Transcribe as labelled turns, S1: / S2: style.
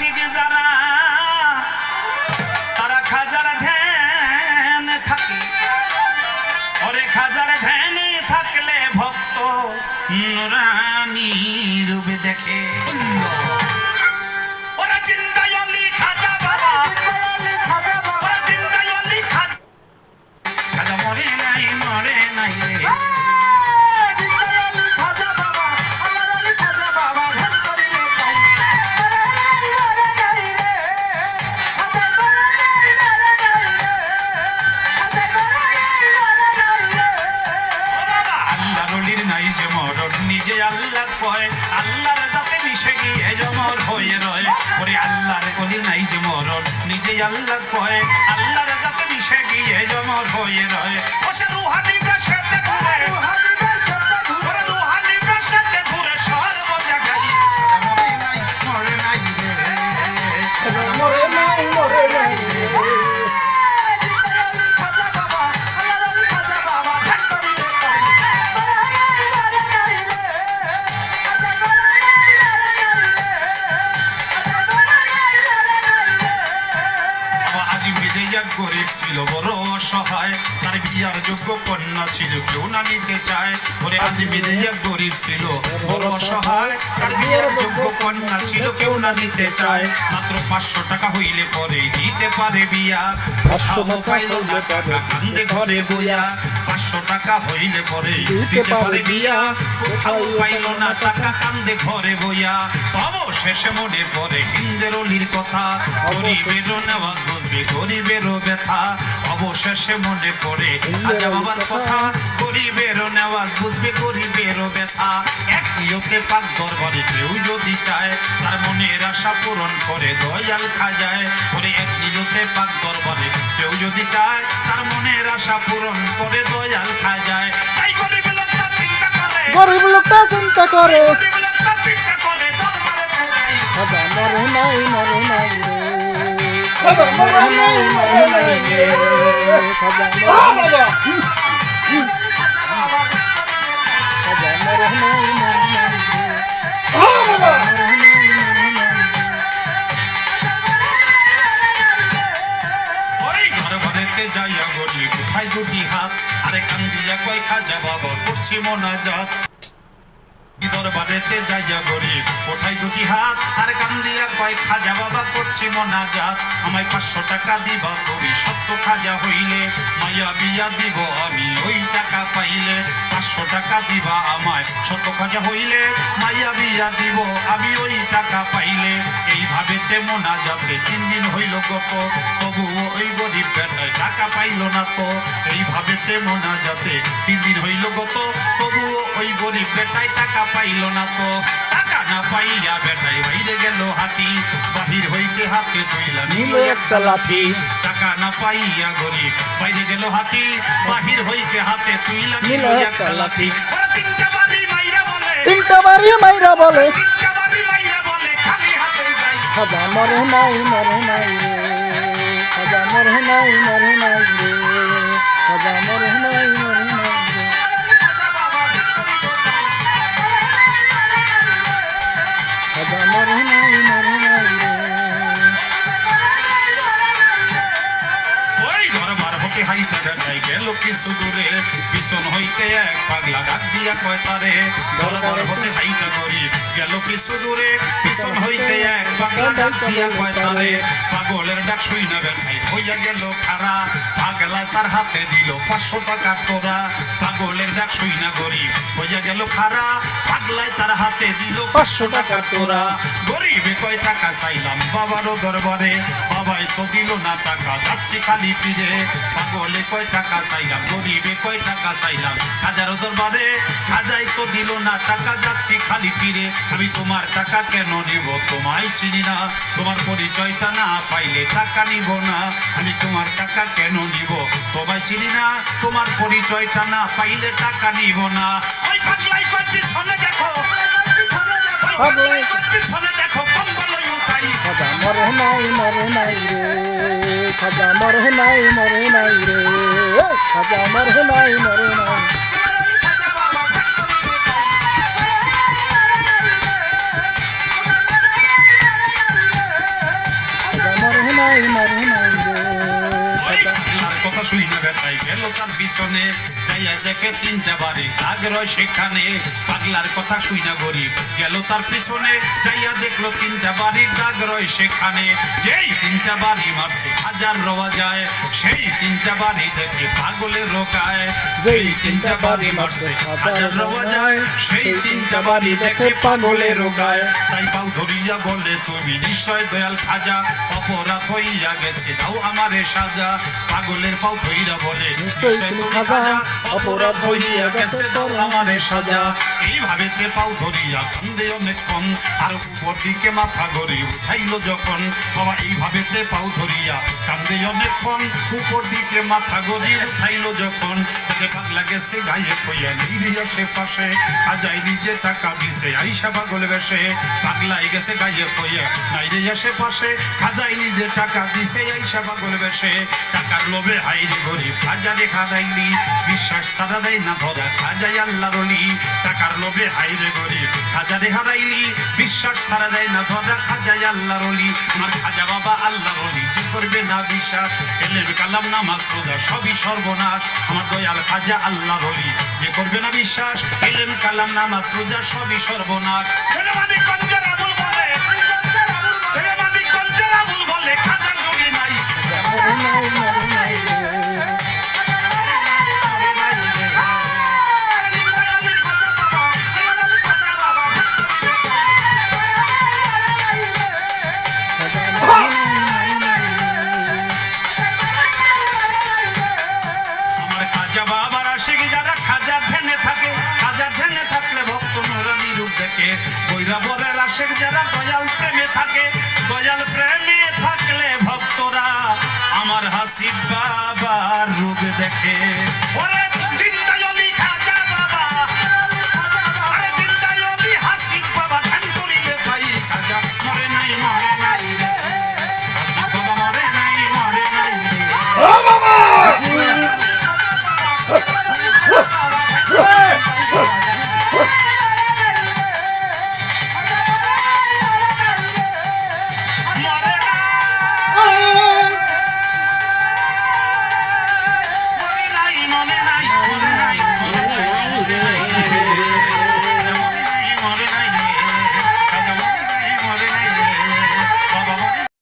S1: আশিক যারা তারা খাজার ধ্যান থাকে। ওরে খাজার ধ্যানে থাকলে ভক্ত নুরানি রূপে দেখে। হয়ে রয়। ওরে আল্লাহর অলির নাই যে মরণ নিজে আল্লাহ কয়। আল্লাহর কাছে মিশে গিয়ে জমর হয়ে রয়। ও সে রুহানি ছিল বড় অসহায় তার বিয়ার যোগ্য কন্যা ছিল কেউ না নিতে চায়। ওরে আজি এক গরিব ছিল বড় অসহায় তার বিয়ার যোগ্য কন্যা ছিল কেউ না নিতে চায়। মাত্র পাঁচশো টাকা হইলে পরে দিতে পারে বিয়া। পাইলো না টাকা কান্দে ঘরে বইয়া। পাঁচশো টাকা হইলে পরে দিতে পারে বিয়া। কোথাও পাইলো না টাকা কান্দে ঘরে বইয়া। অবশেষে মনে পড়ে হিন্দের অলির কথা। গরিবেরও বুঝবে গরিবেরও ব্যথা। অবশেষে মনে পড়ে। খাজা বাবার কথা। গরিবেরও নেওয়াজ বুঝবে গরিবেরও ব্যথা। এক নিয়তে পাক দরবারে কেউ যদি চায় তার মনের আশা পূরণ করে দয়াল খাজায়। ওরে এক নিয়তে পাক দরবারে কেউ যদি চায় তার মনের আশা পূরণ করে দয়াল খাজায়। তাই গরিব লোকটা চিন্তা করে।
S2: গরিব লোকটা চিন্তা করে।
S1: চিন্তা করে
S2: মরে নাই মরে নাই
S1: যাইয়া গলি কোথায় দুটি হাত আরে কান দিয়া কয় খাজা বাবা করছি মোনাজাত। দরবারেতে যাইয়া গরিব। কোথায় দুটি হাত, আর কান দিয়া কয়, খাজা বাবা, করছি মোনাজাত। আমায় পাঁচশো টাকা দিবা তুমি, সত্য খাজা হইলে। মায়া বিয়া দিব আমি, ওই টাকা পাইলে। পাঁচশো টাকা দিবা আমায়, সত্য খাজা হইলে। মায়া বিয়া দিব আমি, ওই টাকা পাইলে। এইভাবে তেমনা যাবে তিন দিন হইল গত। তবুও ওই গরিব বেটায় টাকা পাইল না তো। এইভাবে তেমনা যাতে তিন দিন হইল গত। তবুও ওই গরিব বেটায় টাকা পাইল না তো। টাকা না পাইয়া বেটায় বাইরে গেল হাতি বাহির হইতে হাতে নিল একটা লাঠি। টাকা না পাইয়া গরিব বাইরে গেল হাতি বাহির হইতে হাতে তুইলা নিল একটা লাঠি। তিনটা বাড়ি মাইরা বলে।
S2: তিনটা বাড়ি মাইরা খাজা মরে নাই মরে নাই রে। খাজা মরে নাই মরে নাই রে। খাজা মরে নাই মরে নাই
S1: পিছন হইতে এক পাগলা কয় তারে ঘর হতে হাইতে করি গেল কিছু দূরে পিছন হইতে এক পাগলা ডাক পাগলের ডাক শুই না দেখাই হইয়া গেল খারা পাগলা তার হাতে দিল পাঁচশো টাকা তোরা পাগলের ডাক শুই না গরি হইয়া গেল খারা পাগলায় তার হাতে দিল পাঁচশো টাকা তোরা। গরিবে কয় টাকা চাইলাম বাবারও দরবারে। বাবাই তো দিল না টাকা যাচ্ছে খালি ফিরে। পাগলে কয় টাকা চাইলাম গরিবে কয় টাকা চাইলাম হাজারো দরবারে। হাজাই তো দিল না টাকা যাচ্ছি খালি ফিরে। আমি তোমার টাকা কেন নিব তোমায় চিনি না। তোমার পরিচয়টা না পাইলে টাকা নিব না। আমি তোমার টাকা কেন নিব তোমায় চিনি না। তোমার পরিচয়টা না পাইলে টাকা নিব না। ওই পাগলাই কয়েকটি শুনে দেখো,
S2: পাগলাই
S1: কয়েকটি শোনে দেখো
S2: খাজা মরে নাই মরে নাই রে, খাজা মরে নাই মরে নাই রে, খাজা মরে নাই, মরে
S1: তার পিছনে যাইয়া দেখে তিনটা বাড়ি। দাগ রয় সেখানে, পাগলার কথা শুই না গরিব গেল তার পিছনে যাইয়া দেখল তিনটা বাড়ির দাগ রয় সেখানে। যেই তিনটা বাড়ি মারছে, হাজার রওয়া যায়। সেই তিনটা বাড়ি দেখে পাগলে রোকায় যেই তিনটা বাড়ি মারছে, হাজার রওয়া যায়। সেই তিনটা বাড়ি দেখে পাগলে রোকায় তাই পাও ধরিয়া বলে, তুমি নিশ্চয় দয়াল খাজা, অপরাধ হইয়া গেছে, দাও আমারে সাজা। পাগলের পাও ধইরা বলে
S2: নিশ্চয় তুমি খাজা,
S1: অপরাধ হইয়া গেছে দাও আমারে সাজা। এইভাবে তে পাও ধরিয়া কান্দে অনেকক্ষণ আর উপর দিকে মাথা গড়ি উঠাইল যখন। বাবা এইভাবে তে পাও ধরিয়া কান্দে অনেকক্ষণ উপর দিকে মাথা গড়ি উঠাইল যখন। তাতে পাগলা গেছে গায়ে কইয়া নিরিয়া সে পাশে। খাজাই নিজে টাকা দিছে আইসা পাগল বেশে। পাগলাই গেছে গায়ে কইয়া নাইরে আসে পাশে। খাজাই নিজে টাকা দিছে আইসা পাগল বেশে। টাকার লোভে হাইরে গরিব খাজারে খাদাইলি বিশ্বাস ছাড়া দেয় না ধরা। খাজাই আল্লাহ রলি টাকার লোভে হাইরে গরিব খাজারে হারাইলি বিশ্বাস ছাড়া দেয় না ধরা। খাজাই আল্লাহ রলি আমার খাজা বাবা আল্লাহ রলি যে করবে না বিশ্বাস? এলের কালাম, নামাজ, রোজা সবই সর্বনাশ। আমার দয়াল খাজা আল্লাহ রলি যে করবে না বিশ্বাস? এলেন কালাম, নামাজ, রোজা সবই সর্বনাশ। বৈরা বরের আশিক যারা দয়াল প্রেমে থাকে। দয়াল প্রেমে থাকলে ভক্তরা আমার হাসি বাবার রূপ দেখে।